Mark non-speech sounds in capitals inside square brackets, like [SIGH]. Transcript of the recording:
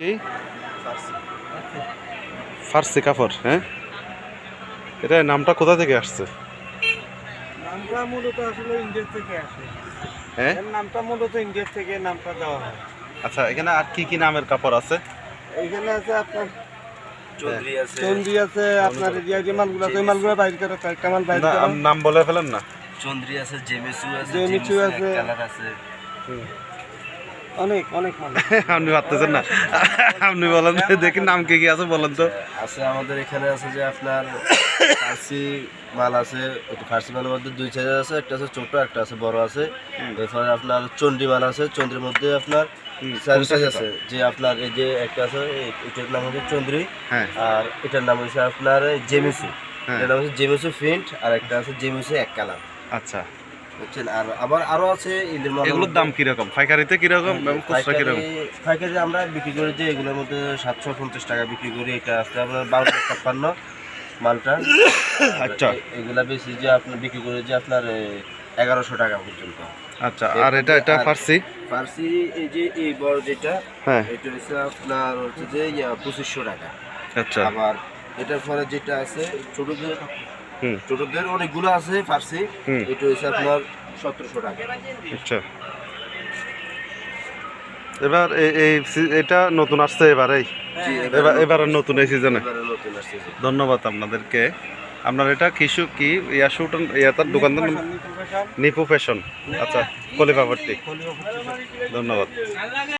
কি? ফার্সি কাপড় হ্যাঁ? এটা নামটা কোথা থেকে আসছে? নামটা মূলত আসলে ইন্ডিয়া থেকে আসে। হ্যাঁ? নামটা মূলত ইন্ডিয়া থেকে নামটা দেওয়া হয়। আচ্ছা এখানে আর কি কি নামের কাপড় আছে? এইখানে আছে আপনার চৌধুরী আছে। চন্দ্রি আছে আপনার ইয়া যে মালগুলো আছে ওই মালগুলো বাইর করে কয়েকটা মাল বাইর করে। নাম বলে ফেলেন না। চন্দ্রী আছে জেমিসু আছে জেমিসু আছে। কালার আছে। অনেক অনেক [LAUGHS] আপনি ভাবতেছেন না। আপনি বলেন দেখি নাম কি কি আছে বলেন তো। আছে আমাদের এখানে আছে যে আপনার ফার্সি মাল আছে ফার্সি মালের মধ্যে দুই সাইজ আছে একটা আছে ছোট একটা আছে বড় আছে। এরপরে আপনার চন্ডী মাল আছে চন্দ্রের মধ্যে আপনার চার সাইজ আছে। যে আপনার এই যে একটা আছে এই- এটার নাম হচ্ছে চন্দ্রী হ্যাঁ। আর এটার নাম হচ্ছে আপনার জেমিসু। হ্যাঁ। এটার নাম হচ্ছে জেমিসু প্রিন্ট আর একটা আছে জেমিসু এক কালার। আচ্ছা। বুঝছেন? আর আবার আরও আছে ঈদের মাল এগুলোর দাম কীরকম? পাইকারিতে কীরকম এবং খুচরা কীরকম? পাইকারি পাইকারি আমরা বিক্রি করি যে এগুলোর মধ্যে সাতশো পঞ্চাশ টাকা বিক্রি করি এটা আছে আপনার বারোশো ছাপ্পান্ন মালটা। আচ্ছা। এগুলা বেশি যে আপনার বিক্রি করি যে আপনার এগারোশো টাকা পর্যন্ত। আচ্ছা আর এটা এটা ফার্সি? ফার্সি এই যে এই বড় যেটা হ্যাঁ। এটা হচ্ছে আপনার হচ্ছে যে পঁচিশশো টাকা। আচ্ছা। আবার এটার পরে যেটা আছে ছোটদের হুম ছোটদের অনেকগুলো আছে ফার্সি। এটা হচ্ছে আপনার সতেরোশো টাকা। আচ্ছা। এবার এই এই এটা নতুন আসছে এবারেই? এবার এবার নতুন এই সিজনে এবারে নতুন আসছে যে। ধন্যবাদ আপনাদেরকে। আপনার এটা কিসু কি? ইয়া দোকানদার নিপু ফ্যাশন। আচ্ছা কলিপাপট্টি ধন্যবাদ।